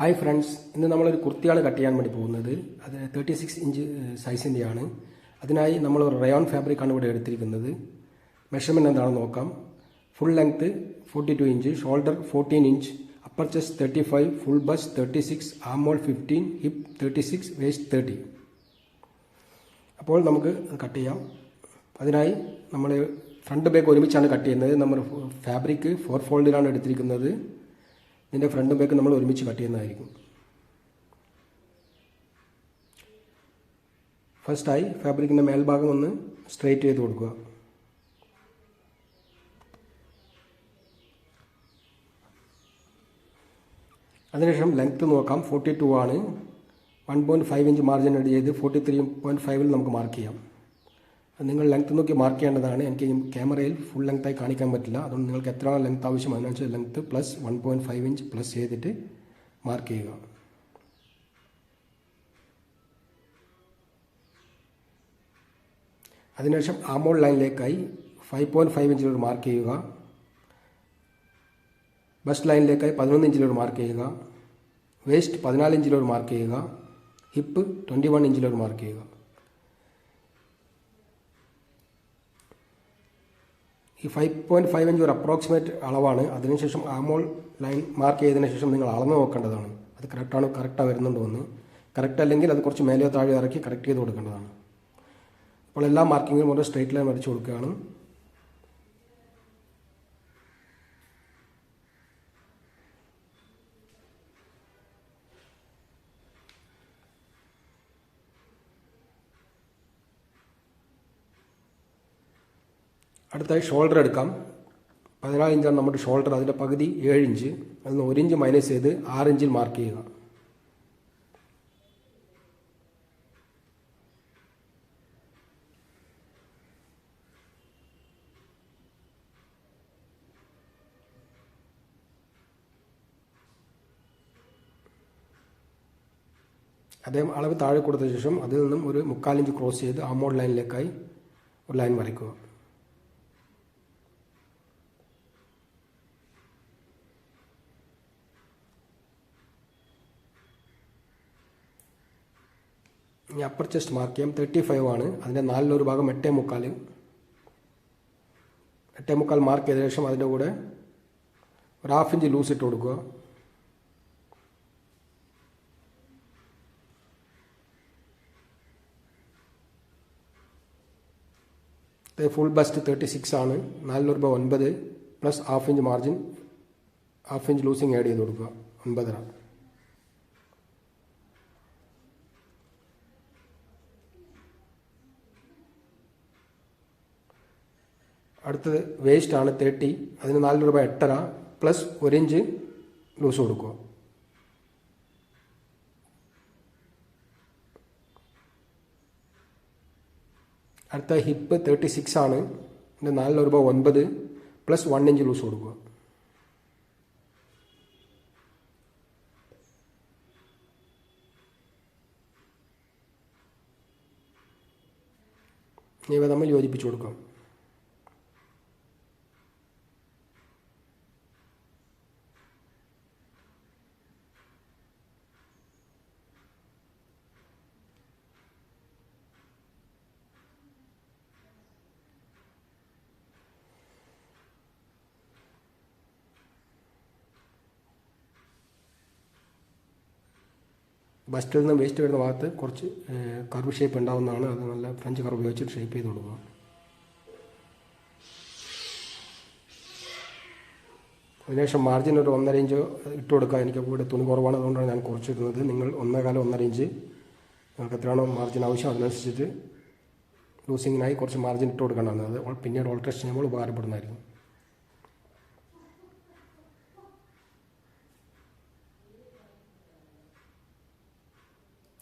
Hi friends ഇന്ന് നമ്മളൊരു കുർത്തിയാണ് കട്ട് ചെയ്യാൻ വേണ്ടി പോകുന്നത്. അത് തേർട്ടി സിക്സ് ഇഞ്ച് സൈസിന്റെയാണ് അതിനായി നമ്മൾ റയോൺ ഫാബ്രിക്കാണ് ഇവിടെ എടുത്തിരിക്കുന്നത്. മെഷർമെന്റ് എന്താണെന്ന് നോക്കാം. Full length forty two inch shoulder fourteen inch upper chest thirty five full bust thirty six armhole fifteen hip thirty six waist thirty അപ്പോൾ നമുക്ക് കട്ട് ചെയ്യാം. അതിനായി നമ്മൾ ഫ്രണ്ട് ബാക്ക് ഒരുമിച്ചാണ് കട്ട് ചെയ്യുന്നത്. നമ്മൾ ഫാബ്രിക്ക് ഫോർ ഫോൾഡിലാണ് എടുത്തിരിക്കുന്നത്. ഇതിന്റെ ഫ്രണ്ടും ബാക്ക് നമ്മൾ ഒരുമിച്ച് കട്ട് ചെയ്യുന്നതായിരിക്കും ഫസ്റ്റായി ഫാബ്രിക്കിന്റെ മേൽഭാഗം ഒന്ന് സ്ട്രെയിറ്റ് ചെയ്ത് കൊടുക്കുക. അതിനുശേഷം ലെങ്ത്ത് നോക്കാം. ഫോർട്ടി ടു ആണ്. One point five inch margin add ചെയ്ത് ഫോർട്ടി ത്രീ പോയിന്റ് ഫൈവിൽ നമുക്ക് മാർക്ക് ചെയ്യാം. നിങ്ങൾ ലെങ്ത്ത് നോക്കി മാർക്ക് ചെയ്യേണ്ടതാണ്. എനിക്ക് ക്യാമറയിൽ ഫുൾ ലെങ്ത്തായി കാണിക്കാൻ പറ്റില്ല. അതുകൊണ്ട് നിങ്ങൾക്ക് എത്രയാണ് ലെങ്ത്ത് ആവശ്യം അതിനനുസരിച്ച് length plus one point five inch plus ചെയ്തിട്ട് മാർക്ക് ചെയ്യുക. അതിനുശേഷം ആമോൾ ലൈനിലേക്കായി ഫൈവ് പോയിന്റ് ഫൈവ് ഇഞ്ചിലൊരു മാർക്ക് ചെയ്യുക. ബസ്റ്റ് ലൈനിലേക്കായി പതിനൊന്ന് ഇഞ്ചിലൊരു മാർക്ക് ചെയ്യുക. വേസ്റ്റ് പതിനാല് ഇഞ്ചിലൊരു മാർക്ക് ചെയ്യുക. ഹിപ്പ് ട്വന്റി വൺ ഇഞ്ചിലൊരു മാർക്ക് ചെയ്യുക. ഈ ഫൈവ് പോയിന്റ് ഫൈവ് ഇഞ്ച് ഒരു അപ്രോക്സിമേറ്റ് അളവാണ്. അതിനുശേഷം ആമോൾ ലൈൻ മാർക്ക് ചെയ്തതിന് ശേഷം നിങ്ങൾ അളന്ന് നോക്കേണ്ടതാണ്. അത് കറക്റ്റാണ് കറക്റ്റാണ് വരുന്നുണ്ടോ എന്ന്. കറക്റ്റ് അല്ലെങ്കിൽ അത് കുറച്ച് മേലെയോ താഴെയോ ഇറക്കി കറക്റ്റ് ചെയ്ത് കൊടുക്കേണ്ടതാണ്. അപ്പോൾ എല്ലാ മാർക്കിങ്ങും ഒരു സ്ട്രേറ്റ് ലൈൻ വരച്ച് കൊടുക്കുകയാണ്. അടുത്തായി ഷോൾഡർ എടുക്കാം. പതിനാല് ഇഞ്ചാണ് നമ്മുടെ ഷോൾഡർ അതിന്റെ പകുതി ഏഴ് ഇഞ്ച്. അതിൽ നിന്ന് ഇഞ്ച് മൈനസ് ചെയ്ത് ആറ് ഇഞ്ചിൽ മാർക്ക് ചെയ്യുക. അതേ അളവ് താഴെ കൊടുത്ത ശേഷം അതിൽ നിന്നും ഒരു മുക്കാലിഞ്ച് ക്രോസ് ചെയ്ത് ആമോഡ് ലൈനിലേക്കായി ഒരു ലൈൻ വരയ്ക്കുക. ഇനി അപ്പർ ചെസ്റ്റ് മാർക്ക് ചെയ്യാം. തേർട്ടി ഫൈവ് ആണ്. അതിന്റെ നാലിലൊരു ഭാഗം എട്ടേ മുക്കാൽ എട്ടേ മുക്കാൽ മാർക്ക് ചെയ്ത ശേഷം അതിന്റെ കൂടെ ഒരു ഹാഫ് ഇഞ്ച് ലൂസ് ഇട്ട് കൊടുക്കുക. ഫുൾ ബസ്റ്റ് തേർട്ടി സിക്സ് ആണ്. നാലിലൊരു രൂപ ഒൻപത് plus half inch margin half inch loosing add ചെയ്ത് കൊടുക്കുക. ഒൻപതര. അടുത്തത് വേസ്റ്റ് ആണ് തേർട്ടി അതിന് നാല് രൂപ എട്ടര പ്ലസ് ഒരു ഇഞ്ച് ലൂസ് കൊടുക്കുക. അടുത്ത ഹിപ്പ് തേർട്ടി സിക്സ് ആണ്. ഇതിന്റെ നാല് രൂപ ഒൻപത് പ്ലസ് വൺ ഇഞ്ച് ലൂസ് കൊടുക്കുക. ഇവ നമ്മൾ യോജിപ്പിച്ചു കൊടുക്കാം. ബസ്റ്റിൽ നിന്ന് വേസ്റ്റ് വരുന്ന ഭാഗത്ത് കുറച്ച് കർവ് ഷേപ്പ് ഉണ്ടാവുന്നതാണ്. അത് നല്ല ഫ്രഞ്ച് കർവ് ഉപയോഗിച്ചിട്ട് ഷേപ്പ് ചെയ്ത് കൊടുക്കുക. അതിനുശേഷം മാർജിൻ ഒരു ഒന്നര ഇഞ്ച് ഇട്ട് കൊടുക്കുക. എനിക്ക് ഇവിടെ തുണി കുറവാണ്. അതുകൊണ്ടാണ് ഞാൻ കുറച്ചിടുന്നത്. നിങ്ങൾ ഒന്നേകാലം ഒന്നര ഇഞ്ച് നിങ്ങൾക്ക് എത്രയാണോ മാർജിൻ ആവശ്യം അതിനനുസരിച്ചിട്ട് ലൂസിങ്ങിനായി കുറച്ച് മാർജിൻ ഇട്ട് കൊടുക്കേണ്ടതാണ്. അത് പിന്നീട് ഓൾട്രേഷൻ ചെയ്യുമ്പോൾ ഉപകാരപ്പെടുന്നതായിരിക്കും.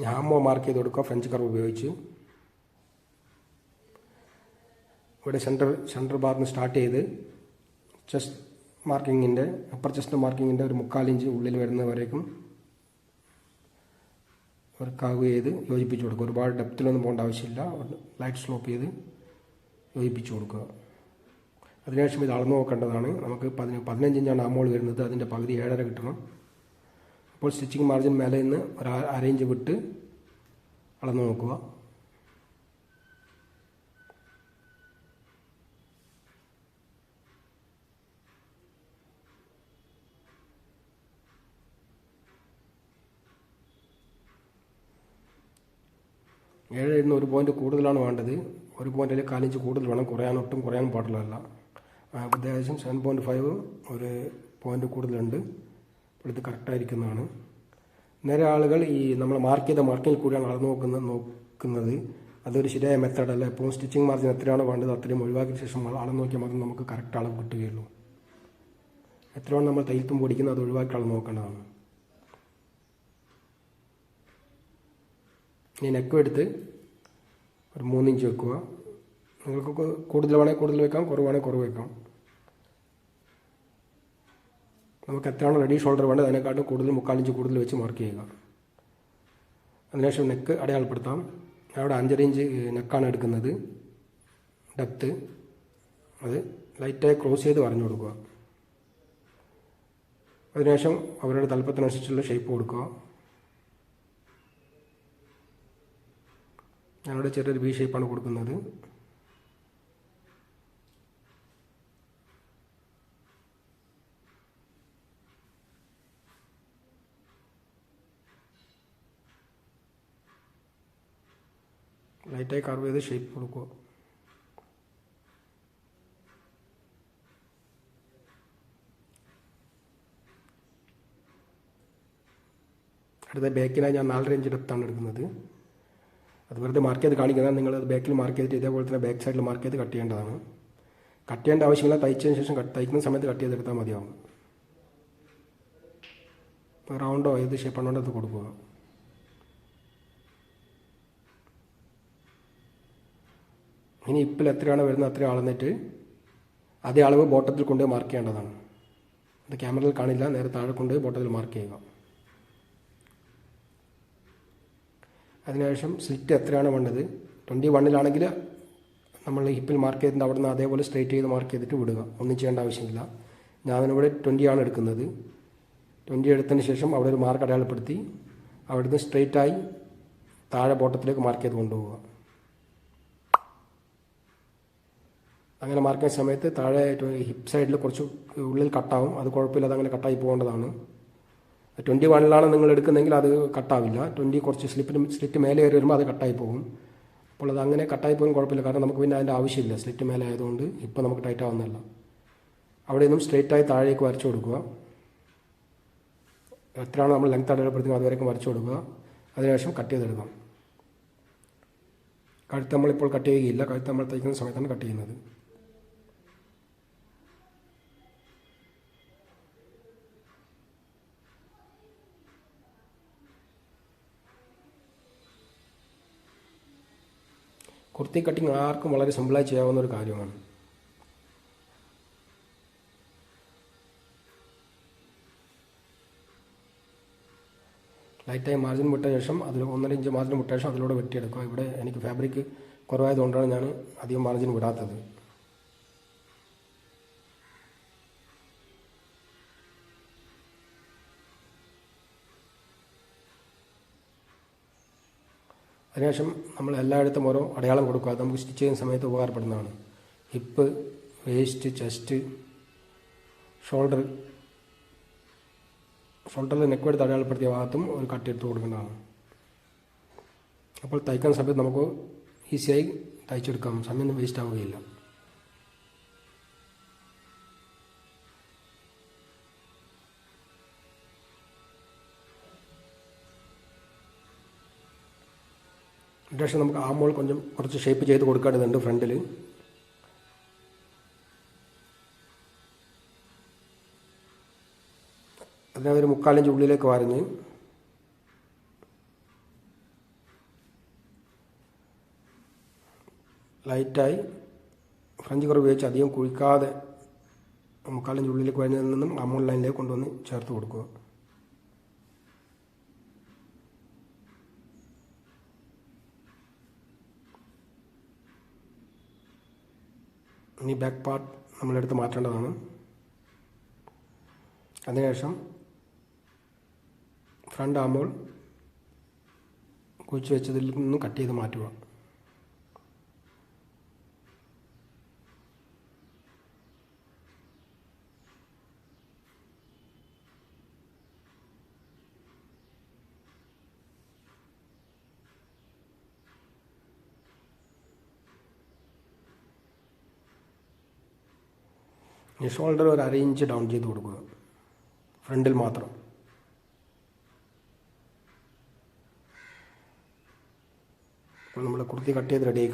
ഹാമോ മാർക്ക് ചെയ്ത് കൊടുക്കുക. ഫ്രഞ്ച് കർവ് ഉപയോഗിച്ച്. ഇവിടെ സെന്റർ സെന്റർ ബാറിന് സ്റ്റാർട്ട് ചെയ്ത് ചെസ്റ്റ് മാർക്കിങ്ങിന്റെ അപ്പർ ചെസ്റ്റ് മാർക്കിങ്ങിന്റെ ഒരു മുക്കാലിഞ്ച് ഉള്ളിൽ വരുന്നവരേക്കും ഒരു കാവ് ചെയ്ത് യോജിപ്പിച്ച് കൊടുക്കുക. ഒരുപാട് ഡെപ്തിലൊന്നും പോകേണ്ട ആവശ്യമില്ല. ലൈറ്റ് സ്ലോപ്പ് ചെയ്ത് യോജിപ്പിച്ച് കൊടുക്കുക. അതിനുശേഷം ഇത് അളന്നു നോക്കേണ്ടതാണ്. നമുക്ക് പതിന പതിനഞ്ച് പതിനഞ്ചിഞ്ചാണ് ആമോൾ വരുന്നത്. അതിന്റെ പകുതി ഏഴര കിട്ടണം. ഇപ്പോൾ സ്റ്റിച്ചിങ് മാർജിൻ മേലെ നിന്ന് ഒരു അര വിട്ട് അളന്ന് നോക്കുക. ഏഴ് ഇന്ന് ഒരു പോയിന്റ് കൂടുതലാണ് വേണ്ടത്. ഒരു പോയിന്റിൽ കാലിഞ്ച് കൂടുതൽ വേണം. കുറയാൻ ഒട്ടും കുറയാൻ പാടില്ല അത്യാവശ്യം സെവൻ പോയിന്റ് ഫൈവ് ഒരു പോയിന്റ് കൂടുതലുണ്ട്. അപ്പോൾ ഇത് കറക്റ്റായിരിക്കുന്നതാണ്. നേരെ ആളുകൾ ഈ നമ്മൾ മാർക്ക് ചെയ്ത മാർക്കിൽ കൂടിയാണ് അളന്ന് നോക്കുന്നത് നോക്കുന്നത്. അതൊരു ശരിയായ മെത്തേഡല്ല എപ്പോഴും സ്റ്റിച്ചിങ് മാർജിൻ എത്രയാണോ വേണ്ടത് അത്രയും ഒഴിവാക്കിയ ശേഷം അളന്ന് നോക്കിയാൽ മാത്രം നമുക്ക് കറക്റ്റ് അളവ് കിട്ടുകയുള്ളൂ. എത്രയാണ് നമ്മൾ തയ്യൽത്തും പൊടിക്കുന്നത് അത് ഒഴിവാക്കി അളന്ന് നോക്കേണ്ടതാണ്. ഇനി നെക്കും എടുത്ത് ഒരു മൂന്നിഞ്ച് വെക്കുക. നിങ്ങൾക്ക് കൂടുതൽ വേണമെങ്കിൽ കൂടുതൽ വെക്കാം കുറവാണെങ്കിൽ കുറവ് വെക്കാം. നമുക്ക് എത്രയാണോ റെഡി ഷോൾഡർ വേണ്ടത് അതിനെക്കാട്ടും കൂടുതൽ മുക്കാലിഞ്ച് കൂടുതൽ വെച്ച് മാർക്ക് ചെയ്യുക. അതിനുശേഷം നെക്ക് അടയാളപ്പെടുത്താം. അവിടെ അഞ്ചര ഇഞ്ച് നെക്കാണ് എടുക്കുന്നത്. ഡെപ്ത്ത് അത് ലൈറ്റായി ക്രോസ് ചെയ്ത് പറഞ്ഞു കൊടുക്കുക. അതിനുശേഷം അവരുടെ തലപ്പത്തിനനുസരിച്ചുള്ള ഷേപ്പ് കൊടുക്കുക. ഞാനിവിടെ ചെറിയൊരു ബി ഷേപ്പാണ് കൊടുക്കുന്നത്. ലൈറ്റായി കർവ് ചെയ്ത് ഷേപ്പ് കൊടുക്കുക. അടുത്ത ബാക്കിനായി ഞാൻ നാലര ഇഞ്ച് ഡെപ്താണ് എടുക്കുന്നത്. അത് വെറുതെ മാർക്ക് ചെയ്ത് കാണിക്കുന്നത് നിങ്ങൾ ബാക്കിൽ മാർക്ക് ചെയ്തിട്ട് ഇതേപോലെ തന്നെ ബാക്ക് സൈഡിൽ മാർക്ക് ചെയ്ത് കട്ട് ചെയ്യേണ്ടതാണ്. കട്ട് ചെയ്യേണ്ട ആവശ്യമില്ല തയ്ച്ചതിന് ശേഷം തയ്ക്കുന്ന സമയത്ത് കട്ട് ചെയ്തെടുത്താൽ മതിയാവും. റൗണ്ടോ ഏത് ഷേപ്പാണോ അത് കൊടുക്കുക. ഇനി ഇപ്പിൽ എത്രയാണ് വരുന്നത് അത്രയും അളന്നിട്ട് അതേ അളവ് ബോട്ടത്തിൽ കൊണ്ട് മാർക്ക് ചെയ്യേണ്ടതാണ്. അത് ക്യാമറയിൽ കാണില്ല നേരെ താഴെ കൊണ്ട് ബോട്ടത്തിൽ മാർക്ക് ചെയ്യുക. അതിനുശേഷം സ്ലിറ്റ് എത്രയാണ് വേണ്ടത്? ട്വന്റി വണ്ണിലാണെങ്കിൽ നമ്മൾ ഹിപ്പിൽ മാർക്ക് ചെയ്തിട്ട് അവിടുന്ന് അതേപോലെ സ്ട്രേറ്റ് ചെയ്ത് മാർക്ക് ചെയ്തിട്ട് വിടുക. ഒന്നും ചെയ്യേണ്ട ആവശ്യമില്ല. ഞാൻ ഞാനിവിടെ ട്വന്റി ആണ് എടുക്കുന്നത്. ട്വന്റി എടുത്തതിന് ശേഷം അവിടെ ഒരു മാർക്ക് അടയാളപ്പെടുത്തി അവിടുന്ന് സ്ട്രേറ്റായി താഴെ ബോട്ടത്തിലേക്ക് മാർക്ക് ചെയ്ത് കൊണ്ടുപോവുക. അങ്ങനെ മാർക്ക് ചെയ്യുന്ന സമയത്ത് താഴെ ഹിപ്പ് സൈഡിൽ കുറച്ച് ഉള്ളിൽ കട്ടാവും. അത് കുഴപ്പമില്ല അതങ്ങനെ കട്ടായി പോകേണ്ടതാണ്. ട്വന്റി വണ്ണിലാണ് നിങ്ങൾ എടുക്കുന്നതെങ്കിൽ അത് കട്ടാവില്ല. ട്വന്റി കുറച്ച് സ്ലിപ്പിന് സ്ലിറ്റ് മേലെ കയറി വരുമ്പോൾ അത് കട്ടായി പോകും. അപ്പോൾ അത് അങ്ങനെ കട്ടായി പോകും കുഴപ്പമില്ല. കാരണം നമുക്ക് പിന്നെ അതിന്റെ ആവശ്യമില്ല. സ്ലിറ്റ് മേലെ ആയതുകൊണ്ട് ഇപ്പോൾ നമുക്ക് ടൈറ്റ് ആവുന്നില്ല അവിടെ നിന്നും സ്ട്രെയിറ്റായി താഴേക്ക് വരച്ചു കൊടുക്കുക. എത്രയാണ് നമ്മൾ ലെങ്ത് അടയാളപ്പെടുത്തുന്നത് അതുവരേക്കും വരച്ചു കൊടുക്കുക. അതിനുശേഷം കട്ട് ചെയ്തെടുക്കാം. കഴുത്ത് നമ്മളിപ്പോൾ കട്ട് ചെയ്യുകയില്ല. കഴുത്ത് നമ്മൾ തയ്ക്കുന്ന സമയത്താണ് കട്ട് ചെയ്യുന്നത്. കുർത്തി കട്ടിങ് ആർക്കും വളരെ സിമ്പിളായി ചെയ്യാവുന്ന ഒരു കാര്യമാണ്. ലൈറ്റായി മാർജിൻ വിട്ട ശേഷം അതിൽ ഒന്നര ഇഞ്ച് മാർജിൻ വിട്ട ശേഷം അതിലൂടെ വെട്ടിയെടുക്കുക. ഇവിടെ എനിക്ക് ഫാബ്രിക് കുറവായതുകൊണ്ടാണ് ഞാൻ അധികം മാർജിൻ വിടാത്തത്. അതിനുശേഷം നമ്മൾ എല്ലായിടത്തും ഓരോ അടയാളം കൊടുക്കുക. നമുക്ക് സ്റ്റിച്ച് ചെയ്യുന്ന സമയത്ത് ഉപകാരപ്പെടുന്നതാണ്. ഹിപ്പ് വേസ്റ്റ് ചെസ്റ്റ് ഷോൾഡർ ഷോൾഡറിൽ നെക്ക് എടുത്ത് അടയാളപ്പെടുത്തിയ ഭാഗത്തും ഒരു കട്ട് എടുത്ത് കൊടുക്കുന്നതാണ്. അപ്പോൾ തയ്ക്കുന്ന സമയത്ത് നമുക്ക് ഈസിയായി തയ്ച്ചെടുക്കാം. സമയം വേസ്റ്റ് ആവുകയില്ല. ശേഷം നമുക്ക് മോൾ കൊഞ്ചം കുറച്ച് ഷേപ്പ് ചെയ്ത് കൊടുക്കേണ്ടതുണ്ട് ഫ്രണ്ടിൽ അതിനെ ഒരു മുക്കാലിഞ്ച് ഉള്ളിലേക്ക് വരഞ്ഞ് ലൈറ്റായി ഫ്രഞ്ച് കറി ഉപയോഗിച്ച് അധികം കുഴിക്കാതെ മുക്കാലിഞ്ച് ഉള്ളിലേക്ക് വരഞ്ഞതിൽ നിന്നും അമൂൾ ലൈനിലേക്ക് കൊണ്ടുവന്ന് ചേർത്ത് കൊടുക്കുക. ഇനി ബാക്ക് പാർട്ട് നമ്മളെടുത്ത് മാറ്റേണ്ടതാണ്. അതിനുശേഷം ഫ്രണ്ട് ആകുമ്പോൾ കുഴിച്ച് വെച്ചതിൽ നിന്നും കട്ട് ചെയ്ത് മാറ്റുക. ഈ ഷോൾഡർ ഒരു അര ഇഞ്ച് ഡൗൺ ചെയ്ത് കൊടുക്കുക. ഫ്രണ്ടിൽ മാത്രം. അപ്പോൾ നമ്മൾ കുർത്തി കട്ട് ചെയ്ത് റെഡിയാക്കി